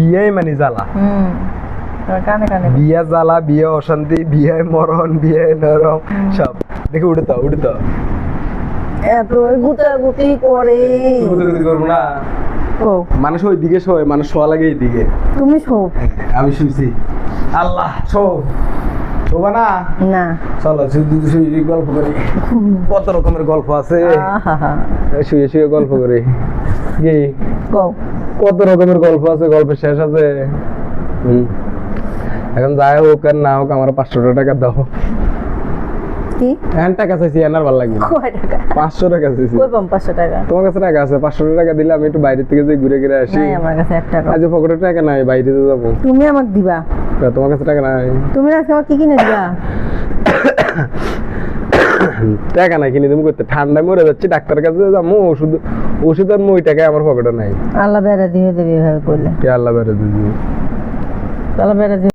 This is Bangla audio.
বিয়ে মানে জ্বালা। বিয়ে জ্বালা বিয়ে অশান্তি বিয়ে মরণ বিয়ে নরম সব দেখে উঠতো উঠতো এত গুতাগুতি করে করব না। ও মানুষ ওই দিকে শোয় মানুষ শোয়া লাগে এই দিকে তুমি শো আমি শুনছি আল্লাহ শো শোবা না? না। চলো শুয়ে গল্প করি। কত রকমের গল্প আছে? শুয়ে শুয়ে গল্প করি। কি? কত রকমের গল্প আছে? গল্পের শেষ আছে? এখন যাই হোক আর না হোক আমার পাঁচশো টাকা দাও। কি? টাকা চাইছি এনার ভালো লাগবে না। কয় টাকা? পাঁচশো টাকা চাইছি। কই পাম পাঁচশো টাকা? তোমার কাছে টাকা আছে পাঁচশো টাকা দিলে আমি একটু বাইরে থেকে যে ঘুরে ঘুরে আসি। আমার কাছে এক টাকা আজ পকেটে টাকা নাই বাইরে তো যাব। তুমি আমাকে দিবা। তোমার কাছে টাকা নাই। তুমি আজকে আমাকে কি কিনে দিবা টাকা নাই কিনে তুমি করতে ঠান্ডায় মরে যাচ্ছি ডাক্তারের কাছে যাব ওষুধ ওষুধ আর মই টাকা আমার পকেটে নাই। আল্লাহ বেড়া দিয়ে দেবে এভাবে করলে। কে আল্লাহ দিয়ে দিদি আল্লাহ বেড়া দিয়ে